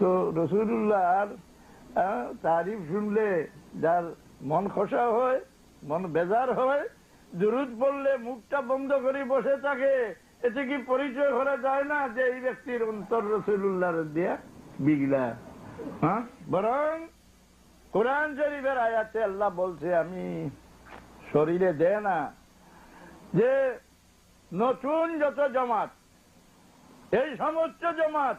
তো রসুল্লাহর তারিফ শুনলে যার মন খসা হয়, মন বেজার হয়, দুরুদ পড়লে মুখটা বন্ধ করে বসে থাকে, এতে কি পরিচয় করা যায় না যে এই ব্যক্তির অন্তর রসুল্লাহর দিয়া বিগলা? হ্যাঁ বরং কোরআন শরীফের আয়াতে আল্লাহ বলছে, আমি শরীরে দে না। যে নতুন যত জমাত, এই সমস্ত জমাত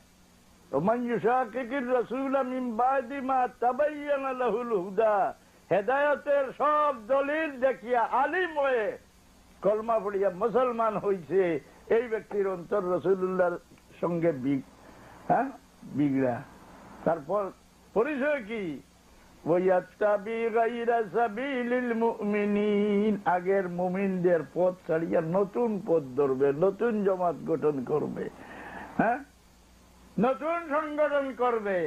ومن يشاقق الرسول من بعد ما تبين له الهدى হেদায়তের সব দলিল দেখিয়া আলিম হয়ে কলমা পড়িয়া মুসলমান হইছে এই ব্যক্তির অন্তর রসুল্লাহর সঙ্গে বিগ হ্যাঁ বিগড়া তারপর পরিচয় কি ওয়াত্তাবি গায়রা সাবিলিল মুমিনিন আগের মুমিনদের পথ ছাড়িয়া নতুন পথ ধরবে নতুন জমাত গঠন করবে হ্যাঁ নতুন সংগঠন করবে।